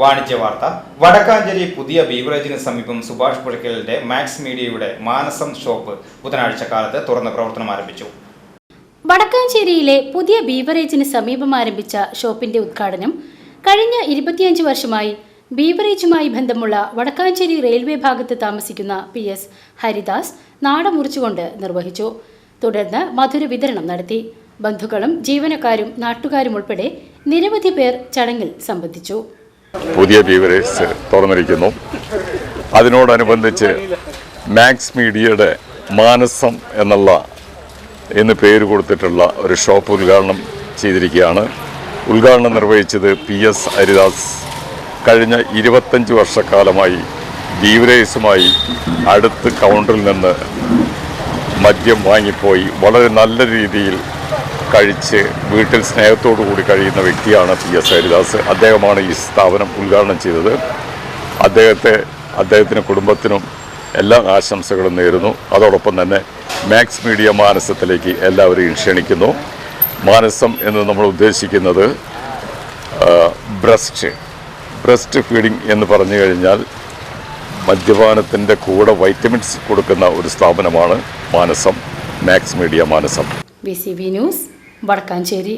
വാണിജ്യ വാർത്ത. വടക്കാഞ്ചേരി പുതിയ ബീവറേജിന് സമീപം സുഭാഷ് പുഴക്കലിന്റെ മാക്സ് മീഡിയയുടെ മാനസം ഷോപ്പ് ബുധനാഴ്ച കാലത്ത് തുറന്ന് പ്രവർത്തനം ആരംഭിച്ചു. വടക്കാഞ്ചേരിയിലെ പുതിയ ബീവറേജിന് സമീപം ആരംഭിച്ച ഷോപ്പിന്റെ ഉദ്ഘാടനം കഴിഞ്ഞ ഇരുപത്തിയഞ്ച് വർഷമായി ബീവറേജുമായി ബന്ധമുള്ള വടക്കാഞ്ചേരി റെയിൽവേ ഭാഗത്ത് താമസിക്കുന്ന പി എസ് ഹരിദാസ് നാടമുറിച്ചുകൊണ്ട് നിർവഹിച്ചു. തുടർന്ന് മധുര വിതരണം നടത്തി. ബന്ധുക്കളും ജീവനക്കാരും നാട്ടുകാരും ഉൾപ്പെടെ നിരവധി പേർ ചടങ്ങിൽ സംബന്ധിച്ചു. പുതിയ ബീവറേജ് തുറന്നിരിക്കുന്നു. അതിനോടനുബന്ധിച്ച് മാക്സ് മീഡിയയുടെ മാനസം എന്നുള്ള എന്ന് പേര് കൊടുത്തിട്ടുള്ള ഒരു ഷോപ്പ് ഉദ്ഘാടനം ചെയ്തിരിക്കുകയാണ്. ഉദ്ഘാടനം നിർവഹിച്ചത് പി എസ് ഹരിദാസ്. കഴിഞ്ഞ ഇരുപത്തഞ്ച് വർഷക്കാലമായി ബീവറേജുമായി അടുത്ത് കൗണ്ടറിൽ നിന്ന് മദ്യം വാങ്ങിപ്പോയി. വളരെ നല്ല രീതിയിൽ കഴിച്ച് വീട്ടിൽ സ്നേഹത്തോടു കൂടി കഴിയുന്ന വ്യക്തിയാണ് പി എസ് ഹരിദാസ്. അദ്ദേഹമാണ് ഈ സ്ഥാപനം ഉദ്ഘാടനം ചെയ്തത്. അദ്ദേഹത്തെ അദ്ദേഹത്തിനും കുടുംബത്തിനും എല്ലാ ആശംസകളും നേരുന്നു. അതോടൊപ്പം തന്നെ മാക്സ് മീഡിയ മാനസത്തിലേക്ക് എല്ലാവരെയും ക്ഷണിക്കുന്നു. മാനസം എന്ന് നമ്മൾ ഉദ്ദേശിക്കുന്നത് ബ്രസ്റ്റ് ബ്രസ്റ്റ് ഫീഡിംഗ് എന്ന് പറഞ്ഞു കഴിഞ്ഞാൽ മദ്യപാനത്തിന്റെ കൂടെ വൈറ്റമിൻസ് കൊടുക്കുന്ന ഒരു സ്ഥാപനമാണ് Manasam max media Manasam. B news. Vadakkanchery